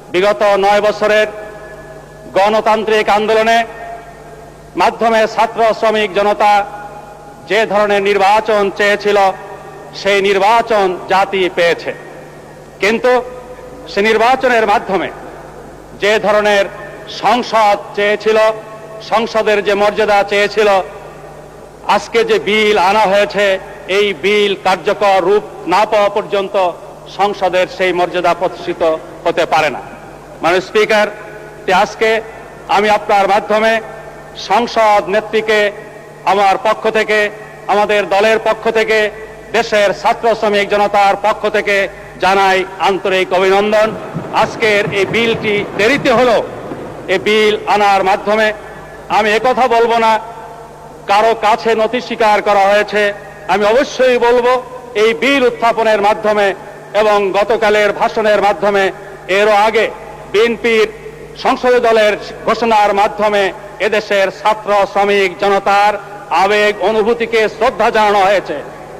বিগত নয় বছরের গণতান্ত্রিক আন্দোলনে মাধ্যমে ছাত্র শ্রমিক জনতা যে ধরনের নির্বাচন চেয়েছিল, সেই নির্বাচন জাতি পেয়েছে। কিন্তু সে নির্বাচনের মাধ্যমে যে ধরনের সংসদ চেয়েছিল, সংসদের যে মর্যাদা চেয়েছিল, আজকে যে বিল আনা হয়েছে, এই বিল কার্যকর রূপ না পাওয়া পর্যন্ত সংসদের সেই মর্যাদা প্রতিষ্ঠিত হতে পারে না। মানে স্পিকার আজকে আমি আপনার মাধ্যমে সংসদ নেত্রীকে আমার পক্ষ থেকে, আমাদের দলের পক্ষ থেকে, দেশের ছাত্র শ্রমিক জনতার পক্ষ থেকে জানাই আন্তরিক অভিনন্দন। আজকের এই বিলটি দেরিতে হলো এই বিল আনার মাধ্যমে আমি একথা বলব না। কারও কাছে নথি স্বীকার করা হয়েছে, আমি অবশ্যই বলব, এই বিল উত্থাপনের মাধ্যমে এবং গতকালের ভাষণের মাধ্যমে, এরও আগে বিএনপির সংসদীয় দলের ঘোষণার মাধ্যমে এদেশের ছাত্র, শ্রমিক, জনতার আবেগ, অনুভূতিকে শ্রদ্ধা জানানো হয়েছে।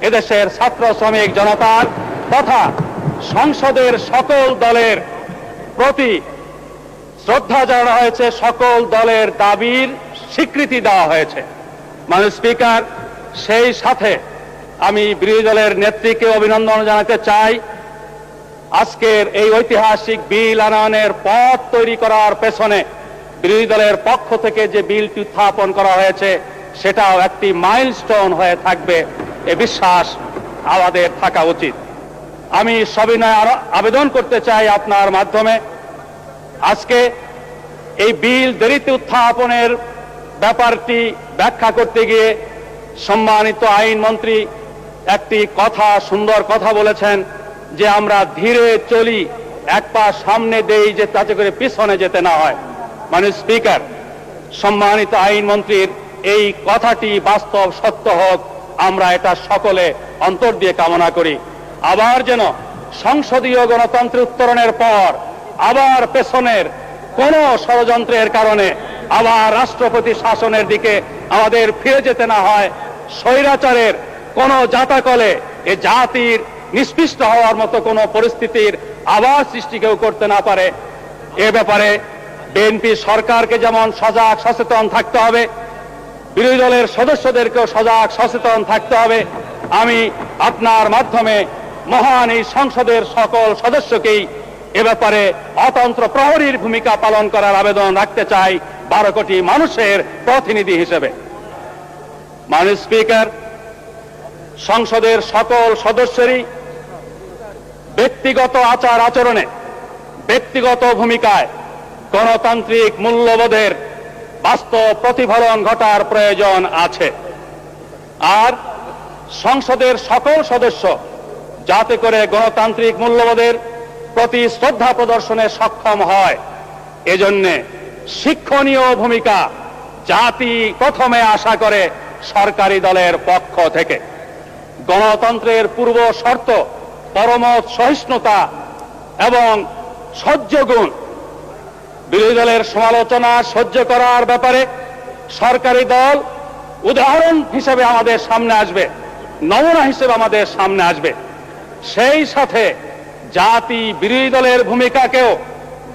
এদেশের ছাত্র, শ্রমিক, জনতার তথা সংসদের সকল দলের প্রতি শ্রদ্ধা জানানো হয়েছে, সকল দলের দাবির স্বীকৃতি দেওয়া হয়েছে। মানে স্পিকার, সেই সাথে আমি বিরোধী দলের নেত্রীকে অভিনন্দন জানাতে চাই। আজকের এই ঐতিহাসিক বিল আনয়নের পথ তৈরি করার পেছনে বিরোধী দলের পক্ষ থেকে যে বিলটি উত্থাপন করা হয়েছে, সেটাও একটি মাইলস্টোন হয়ে থাকবে। এ বিশ্বাস আমাদের থাকা উচিত। আমি সবিনয় আরও আবেদন করতে চাই আপনার মাধ্যমে। আজকে এই বিল দেরিতে উত্থাপনের ব্যাপারটি ব্যাখ্যা করতে গিয়ে সম্মানিত আইনমন্ত্রী একটি কথা, সুন্দর কথা বলেছেন। যে আমরা ধীরে চলি, এক পা সামনে দেই যে তাতে করে পিছনে যেতে না হয়। মানে স্পিকার, সম্মানিত আইনমন্ত্রীর এই কথাটি বাস্তব সত্য হোক, আমরা এটা সকলে অন্তর দিয়ে কামনা করি। আবার যেন সংসদীয় গণতন্ত্র উত্তরণের পর আবার পেছনের কোন ষড়যন্ত্রের কারণে আবার রাষ্ট্রপতি শাসনের দিকে আমাদের ফিরে যেতে না হয়, স্বৈরাচারের কোন জাতাকলে এ জাতির নিষ্পৃষ্ট হওয়ার মতো কোনো পরিস্থিতির আবার সৃষ্টি কেউ করতে না পারে। এ ব্যাপারে বিএনপি সরকারকে যেমন সজাগ, সচেতন থাকতে হবে, বিরোধী দলের সদস্যদেরকেও সজাগ, সচেতন থাকতে হবে। আমি আপনার মাধ্যমে মহান এই সংসদের সকল সদস্যকেই এ ব্যাপারে অতন্ত্র প্রহরীর ভূমিকা পালন করার আবেদন রাখতে চাই বারো কোটি মানুষের প্রতিনিধি হিসেবে। মাননীয় স্পিকার, সংসদের সকল সদস্যেরই ব্যক্তিগত আচার আচরণে, ব্যক্তিগত ভূমিকায় গণতান্ত্রিক মূল্যবোধের বাস্তব প্রতিফলন ঘটার প্রয়োজন আছে। আর সংসদের সকল সদস্য যাতে করে গণতান্ত্রিক মূল্যবোধের প্রতি শ্রদ্ধা প্রদর্শনে সক্ষম হয়, এজন্যে শিক্ষণীয় ভূমিকা জাতি প্রথমে আশা করে সরকারি দলের পক্ষ থেকে। গণতন্ত্রের পূর্ব শর্ত পরমত সহিষ্ণুতা এবং সহ্য গুণ বিরোধী দলের সমালোচনা সহ্য করার ব্যাপারে সরকারি দল উদাহরণ হিসেবে আমাদের সামনে আসবে, নমুনা হিসেবে আমাদের সামনে আসবে। সেই সাথে জাতি বিরোধী দলের ভূমিকাকেও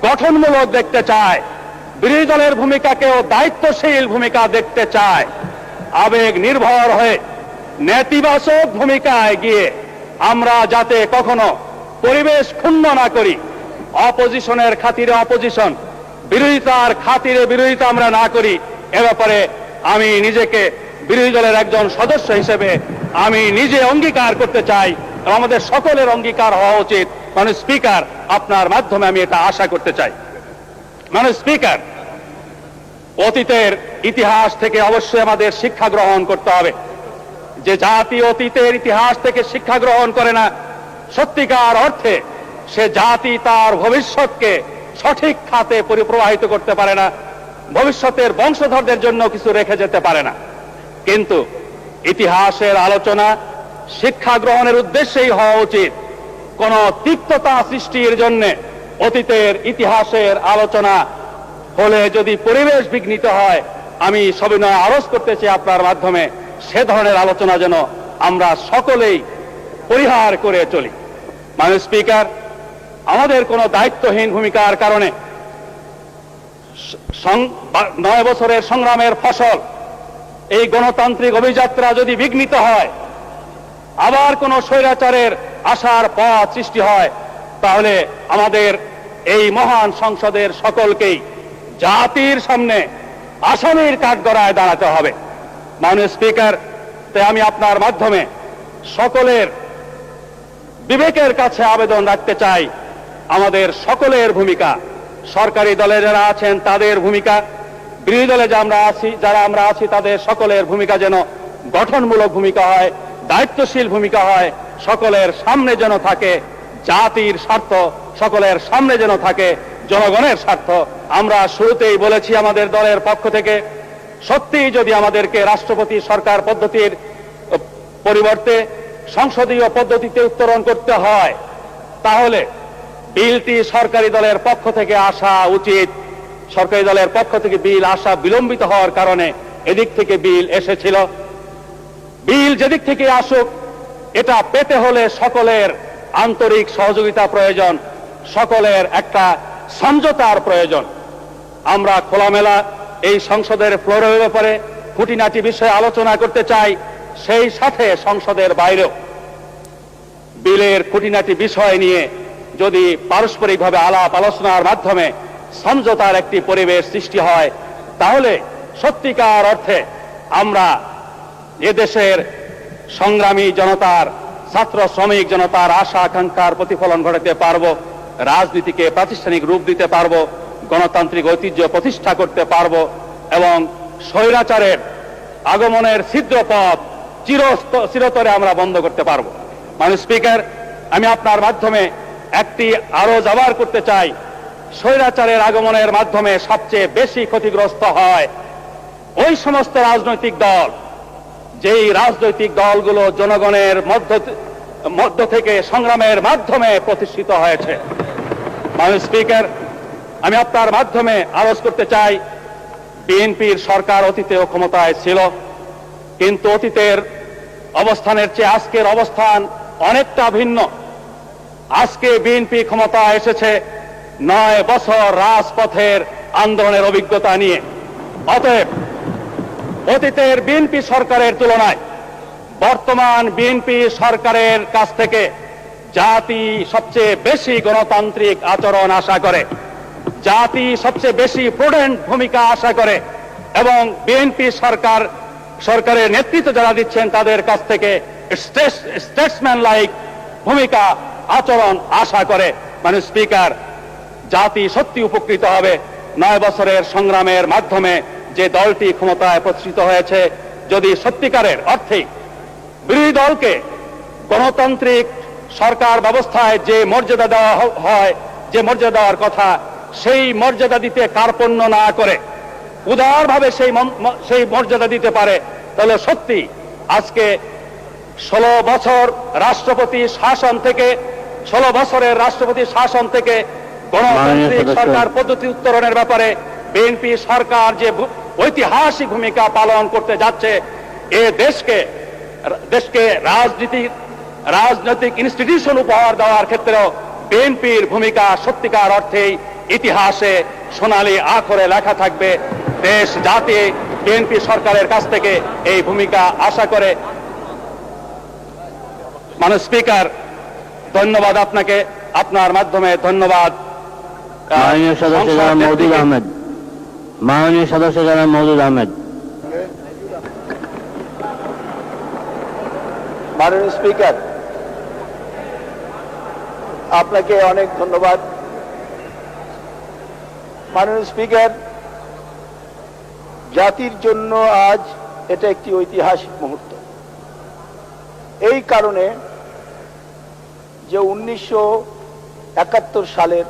গঠনমূলক দেখতে চায়, বিরোধী দলের ভূমিকাকেও দায়িত্বশীল ভূমিকা দেখতে চায়। আবেগ নির্ভর হয়ে নেতিবাচক ভূমিকায় গিয়ে আমরা যাতে কখনো পরিবেশ ক্ষুণ্ণ না করি, অপোজিশনের খাতিরে অপোজিশন, বিরোধিতার খাতিরে বিরোধিতা আমরা না করি, এ ব্যাপারে আমি নিজেকে বিরোধী দলের একজন সদস্য হিসেবে আমি নিজে অঙ্গীকার করতে চাই আমাদের সকলের অঙ্গীকার হওয়া উচিত। মানে স্পিকার, আপনার মাধ্যমে আমি এটা আশা করতে চাই। মানে স্পিকার, অতীতের ইতিহাস থেকে অবশ্যই আমাদের শিক্ষা গ্রহণ করতে হবে। যে জাতি অতীতের ইতিহাস থেকে শিক্ষা গ্রহণ করে না, সত্যিকার অর্থে সে জাতি তার ভবিষ্যৎকে সঠিক খাতে পরিপ্রবাহিত করতে পারে না, ভবিষ্যতের বংশধরদের জন্য কিছু রেখে যেতে পারে না। কিন্তু ইতিহাসের আলোচনা শিক্ষা গ্রহণের উদ্দেশ্যেই হওয়া উচিত। কোন তিক্ততা সৃষ্টির জন্য অতীতের ইতিহাসের আলোচনা হলে যদি পরিবেশ বিঘ্নিত হয়, আমি সবিনয় আরজ করতে চাই আপনার মাধ্যমে। সে ধরনের আলোচনা যেন আমরা সকলেই পরিহার করে চলি। মানে স্পিকার, আমাদের কোনো দায়িত্বহীন ভূমিকার কারণে নয় বছরের সংগ্রামের ফসল, এই গণতান্ত্রিক অভিযাত্রা যদি বিঘ্নিত হয়, আবার কোন স্বৈরাচারের আশার পথ সৃষ্টি হয়, তাহলে আমাদের এই মহান সংসদের সকলকেই জাতির সামনে আসামির কাঠগড়ায় দাঁড়াতে হবে। মাননীয় স্পিকার তাই আমি আপনার মাধ্যমে সকলের বিবেকের কাছে আবেদন রাখতে চাই। আমাদের সকলের ভূমিকা, সরকারি দলে যারা আছেন তাদের ভূমিকা, বিরোধী দলে যে আমরা আছি, যারা আমরা আছি তাদের সকলের ভূমিকা যেন গঠনমূলক ভূমিকা হয়, দায়িত্বশীল ভূমিকা হয়, সকলের সামনে যেন থাকে জাতির স্বার্থ, সকলের সামনে যেন থাকে জনগণের স্বার্থ। আমরা শুরুতেই বলেছি আমাদের দলের পক্ষ থেকে সত্যিই যদি আমাদেরকে রাষ্ট্রপতি সরকার পদ্ধতির পরিবর্তে সংসদীয় পদ্ধতিতে উত্তরণ করতে হয়, তাহলে বিলটি সরকারি দলের পক্ষ থেকে আসা উচিত। সরকারি দলের পক্ষ থেকে বিল আসা বিলম্বিত হওয়ার কারণে এদিক থেকে বিল এসেছিল। বিল যেদিক থেকে আসুক, এটা পেতে হলে সকলের আন্তরিক সহযোগিতা প্রয়োজন, সকলের একটা সমঝোতার প্রয়োজন। আমরা খোলামেলা এই সংসদের ফ্লোরের ব্যাপারে খুঁটিনাটি বিষয়ে আলোচনা করতে চাই, সেই সাথে সংসদের বাইরেও। বিলের খুঁটিনাটি বিষয় নিয়ে যদি পারস্পরিকভাবে আলাপ আলোচনার মাধ্যমে সমঝোতার একটি পরিবেশ সৃষ্টি হয়, তাহলে সত্যিকার অর্থে আমরা এদেশের সংগ্রামী জনতার, ছাত্র শ্রমিক জনতার আশা আকাঙ্ক্ষার প্রতিফলন ঘটাতে পারব, রাজনীতিকে প্রাতিষ্ঠানিক রূপ দিতে পারব গণতান্ত্রিক ঐতিহ্য প্রতিষ্ঠা করতে পারব এবং স্বৈরাচারের আগমনের ছিদ্র পথ চিরস্ত, চিরতরে আমরা বন্ধ করতে পারব। মানে স্পিকার, আমি আপনার মাধ্যমে একটি আরও জবার করতে চাই। স্বৈরাচারের আগমনের মাধ্যমে সবচেয়ে বেশি ক্ষতিগ্রস্ত হয় ওই সমস্ত রাজনৈতিক দল। যেই রাজনৈতিক দলগুলো জনগণের মধ্য মধ্য থেকে সংগ্রামের মাধ্যমে প্রতিষ্ঠিত হয়েছে। মাননীয় স্পিকার আমি আপনার মাধ্যমে আরজ করতে চাই, বিএনপির সরকার অতীতেও ক্ষমতায় ছিল, কিন্তু অতীতের অবস্থানের চেয়ে আজকের অবস্থান অনেকটা ভিন্ন। আজকে বিএনপি ক্ষমতা এসেছে নয় বছর রাজপথের আন্দোলনের অভিজ্ঞতা নিয়ে। অতএব অতীতের বিএনপি সরকারের তুলনায় বর্তমান বিএনপি সরকারের কাছ থেকে জাতি সবচেয়ে বেশি গণতান্ত্রিক আচরণ আশা করে। জাতি সবচেয়ে বেশি প্রুডেন্ট ভূমিকা আশা করে এবং বিএনপি সরকার, সরকারের নেতৃত্ব যারা দিচ্ছেন তাদের কাছ থেকে স্টেটসম্যান লাইক ভূমিকা আচরণ আশা করে। মানে স্পিকার জাতি সত্যি উপকৃত হবে। নয় বছরের সংগ্রামের মাধ্যমে যে দলটি ক্ষমতায় প্রতিষ্ঠিত হয়েছে, যদি সত্যিকারের অর্থে বিরোধী দলকে গণতান্ত্রিক সরকার ব্যবস্থায় যে মর্যাদা দেওয়া হয়, যে মর্যাদা দেওয়ার কথা সেই মর্যাদা দিতে কার্পণ্য না করে? উদারভাবে সেই সেই মর্যাদা দিতে পারে। তাহলে সত্যি আজকে ষোলো বছর রাষ্ট্রপতি শাসন থেকে ষোলো বছরের রাষ্ট্রপতি শাসন থেকে গণতান্ত্রিক সরকার পদ্ধতি উত্তরণের ব্যাপারে বিএনপি সরকার যে ঐতিহাসিক ভূমিকা পালন করতে যাচ্ছে এ দেশকে দেশকে রাজনীতি রাজনৈতিক ইনস্টিটিউশন উপহার দেওয়ার ক্ষেত্রেও বিএনপির ভূমিকা সত্যিকার অর্থেই ইতিহাসে সোনালী আখরে লেখা থাকবে দেশ জাতি বিএনপি সরকারের কাছ থেকে এই ভূমিকা আশা করে। মানে স্পিকার ধন্যবাদ আপনাকে। আপনার মাধ্যমে ধন্যবাদ। মাননীয় সদস্য মওদুদ নেত্রীকে। আহমেদ মাননীয় সদস্য জনাব মওদুদ আহমেদ। মাননীয় স্পিকার আপনাকে অনেক ধন্যবাদ। মাননীয় স্পিকার, জাতির জন্য আজ এটা একটি ঐতিহাসিক মুহূর্ত। এই কারণে যে উনিশশো একাত্তর সালের